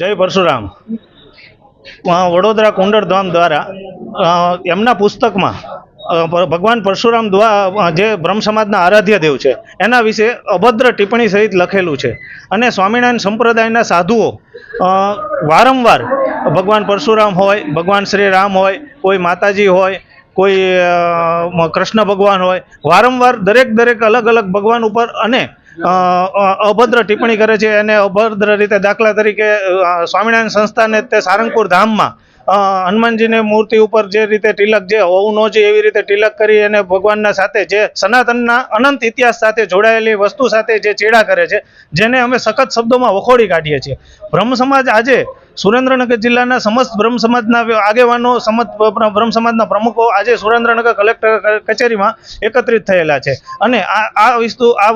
જય પરશુરામ. વડોદરા કુંડળ ધામ દ્વારા એમના પુસ્તકમાં ભગવાન પરશુરામ દ્વારા જે બ્રહ્મ સમાજના આરાધ્ય દેવ છે, એના વિશે અભદ્ર ટિપ્પણી સહિત લખેલું છે. અને સ્વામિનારાયણ સંપ્રદાયના સાધુઓ વારંવાર ભગવાન પરશુરામ હોય, ભગવાન શ્રી રામ હોય, કોઈ માતાજી હોય, કોઈ કૃષ્ણ ભગવાન હોય, વારંવાર દરેક દરેક અલગ અલગ ભગવાન ઉપર અને અભદ્ર ટિપ્પણી કરે છે અને અભદ્ર રીતે દાખલા તરીકે સ્વામિનારાયણ સંસ્થાને તે સારંગપુર ધામમાં હનુમાનજીની મૂર્તિ ઉપર જે રીતે તિલક જે હોવું ન જોઈએ એવી રીતે તિલક કરી અને ભગવાનના સાથે જે સનાતનના અનંત ઇતિહાસ સાથે જોડાયેલી વસ્તુ સાથે જે ચેડા કરે છે, જેને અમે સખત શબ્દોમાં વખોડી કાઢીએ છીએ. બ્રહ્મ સમાજ આજે સુરેન્દ્રનગર જિલ્લાના સમસ્ત બ્રહ્મ સમાજના આગેવાનો, સમસ્ત બ્રહ્મ સમાજના પ્રમુખો આજે સુરેન્દ્રનગર કલેક્ટર કચેરીમાં એકત્રિત થયેલા છે. અને આ આ વસ્તુ આ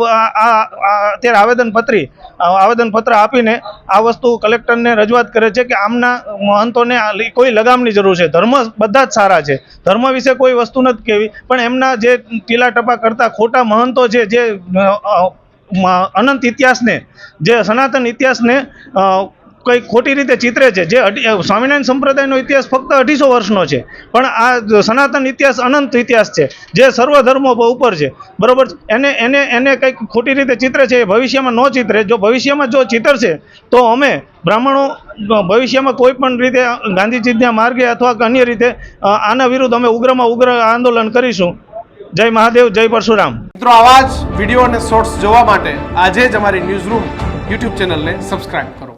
અત્યારે આવેદનપત્રી આવેદનપત્ર આપીને આ વસ્તુ કલેક્ટરને રજૂઆત કરે છે કે આમના મહંતોને કોઈ લગામની જરૂર છે. ધર્મ બધા જ સારા છે. ધર્મ વિશે કોઈ વસ્તુ નથી કહેવી પણ એમના જે ટીલા ટપા કરતા ખોટા મહંતો છે, જે અનંત ઇતિહાસને, જે સનાતન ઇતિહાસને કઈ ખોટી રીતે ચિત્રે છે. જે સ્વામિનારાયણ સંપ્રદાયનો ઇતિહાસ ફક્ત અઢીસો વર્ષનો છે. પણ આ સનાતન ઇતિહાસ અનંત ઇતિહાસ છે. જે સર્વ ધર્મો ઉપર છે. બરાબર? એને એને એને કંઈક ખોટી રીતે ચિત્રે છે એ ભવિષ્યમાં ન ચિત્રે. જો ભવિષ્યમાં જો ચિતરશે, તો અમે બ્રાહ્મણો ભવિષ્યમાં કોઈ પણ રીતે ગાંધીજીના માર્ગે અથવા અન્ય રીતે આના વિરુદ્ધ અમે ઉગ્રમાં ઉગ્ર આંદોલન કરીશું. જય મહાદેવ, જય પરશુરામ. મિત્રો, આવા જ વીડિયો અને શોર્ટ્સ જોવા માટે આજે જ અમારી ન્યૂઝ રૂમ યુટ્યુબ ચેનલને સબસ્ક્રાઇબ કરો.